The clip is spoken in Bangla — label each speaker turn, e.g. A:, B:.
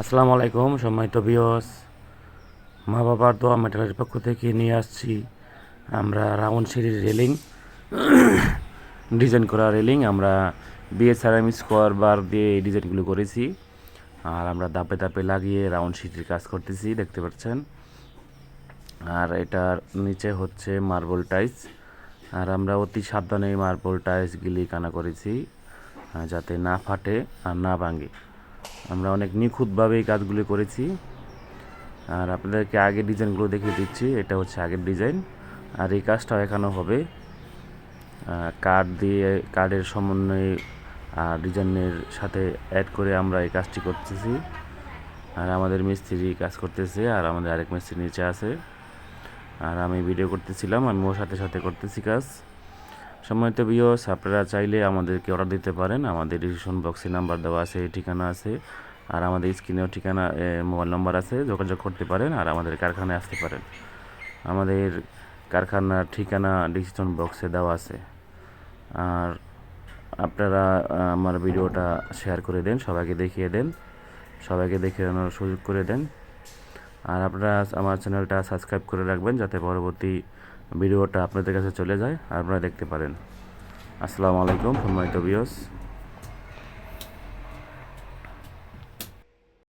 A: আসসালামু আলাইকুম, সম্মানিত বিয়স মা বাবার দোয়া মেটালের পক্ষ থেকে নিয়ে আসছি আমরা রাউন্ড সিঁড়ির রেলিং, ডিজাইন করা রেলিং। আমরা বিএসআরএম স্কোয়ার বার দিয়ে এই ডিজাইনগুলো করেছি। আর আমরা দাপে দাপে লাগিয়ে রাউন্ড সিঁড়ির কাজ করতেছি, দেখতে পাচ্ছেন। আর এটার নিচে হচ্ছে মার্বেল টাইলস। আর আমরা অতি সাবধানে মার্বেল টাইলসগুলি কানা করেছি যাতে না ফাটে আর না ভাঙে। আমরা অনেক নিখুঁতভাবে এই কাজগুলি করেছি। আর আপনাদেরকে আগের ডিজাইনগুলো দেখিয়ে দিচ্ছি, এটা হচ্ছে আগের ডিজাইন। আর এই কাজটাও এখানেও হবে। কার্ড দিয়ে কার্ডের সমন্বয়ে, আর ডিজাইনের সাথে অ্যাড করে আমরা এই কাজটি করতেছি। আর আমাদের মিস্ত্রি কাজ করতেছে, আর আমাদের আরেক মিস্ত্রি নিচে আছে। আর আমি ভিডিও করতেছিলাম, আমি ওর সাথে সাথে করতেছি কাজ। সম্মানিত বিয়স আপনারা চাইলে আমাদেরকে অর্ডার দিতে পারেন। আমাদের ডিসিশন বক্সে নাম্বার দেওয়া আছে ঠিকানা আছে। আর আমাদের স্ক্রিনেও ঠিকানা মোবাইল নাম্বার আছে, যোগাযোগ করতে পারেন আর আমাদের কারখানায় আসতে পারেন। আমাদের কারখানার ঠিকানা ডিসিশন বক্সে দেওয়া আছে। আর আপনারা আমার ভিডিওটা শেয়ার করে দেন, সবাইকে দেখিয়ে দেন, সবাইকে দেখানোর সুযোগ করে দেন। আর আপনারা আমার চ্যানেলটা সাবস্ক্রাইব করে রাখবেন, যাতে পরবর্তী ভিডিওটা আপনাদের কাছে চলে যায় আপনারা দেখতে পারেন। আসসালামু আলাইকুম সম্মানিত বিয়স